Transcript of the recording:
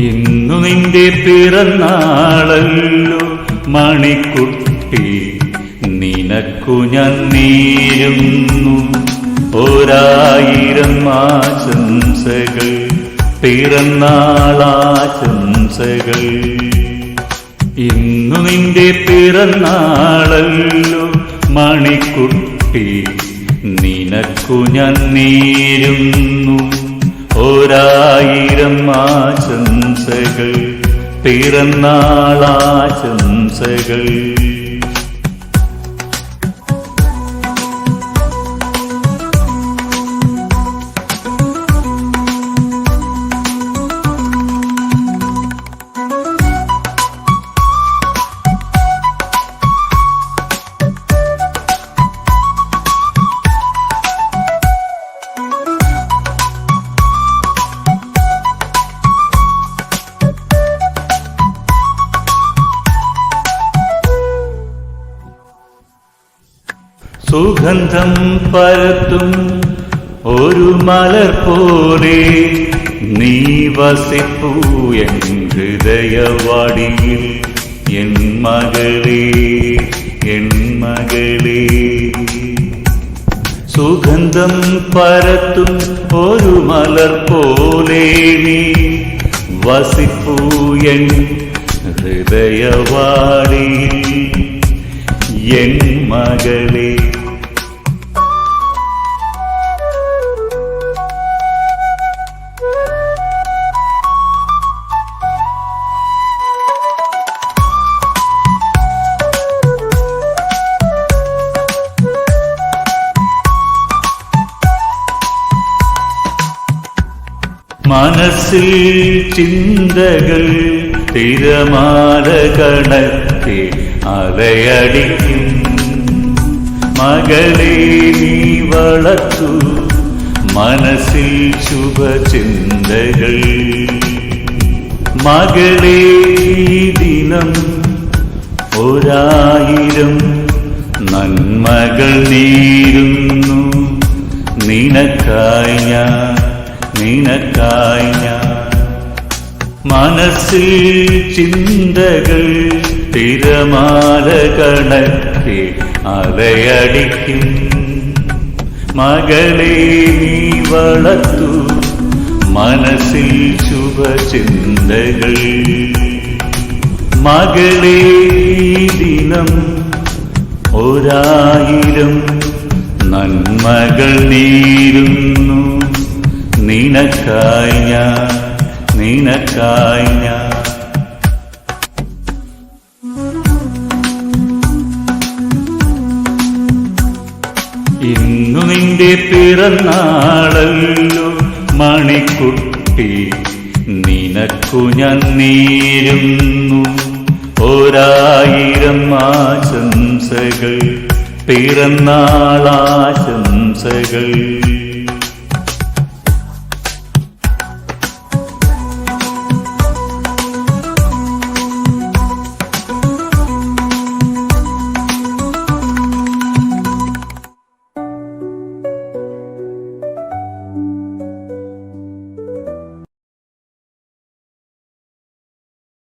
ഇന്നു നിന്റെ പിറന്നാളല്ലോ മണിക്കുട്ടി. നിനക്കു ഞാൻ നേരുന്നു. ഒരായിരം ആശംസകൾ പിറന്നാളാശംസകൾ. ഇന്നു നിന്റെ പിറന്നാളല്ലോ മണിക്കുട്ടി. നിനക്കു ഞാൻ നേരുന്നു. ഒരായിരം ആശംസകൾ. പിറന്നാളാശംസകൾ സുഗന്ധം പരത്തും ഒരു മലർ പോലെ നീ വസിപ്പൂ എൻ ഹൃദയവാടിയിൽ എൻ മകളേ എൻ മകളേ സുഗന്ധം പരത്തും ഒരു മലർ പോലെ നീ വസിപ്പൂ എൻ ഹൃദയവാടിയിൽ എൻ മകളേ മനസ്സിൽ ചിന്തകൾ തിരമാല കണക്കെ അലയടിക്കും മകളെ നീ വളർത്തു മനസ്സിൽ ശുഭചിന്തകൾ. മകളെ ഈ ദിനം ഒരായിരം നന്മകൾ നേരുന്നു. നിനക്കായി ഞാൻ നിനക്കായി ഞാൻ മനസ്സിൽ ചിന്തകൾ തിരമാല കണക്കെ അലയടിക്കും. മകളെ നീ വളർത്തു മനസ്സിൽ ശുഭചിന്തകൾ. മകളെ ദിനം ഒരായിരം നന്മകൾ നേരുന്നു. നിനക്കായി ഞാൻ നിനക്കായി ഞാൻ ഇന്നു നിന്റെ പിറന്നാളല്ലോ മണിക്കുട്ടി. നിനക്കു ഞാൻ നേരുന്നു ഒരായിരം ആശംസകൾ പിറന്നാളാശംസകൾ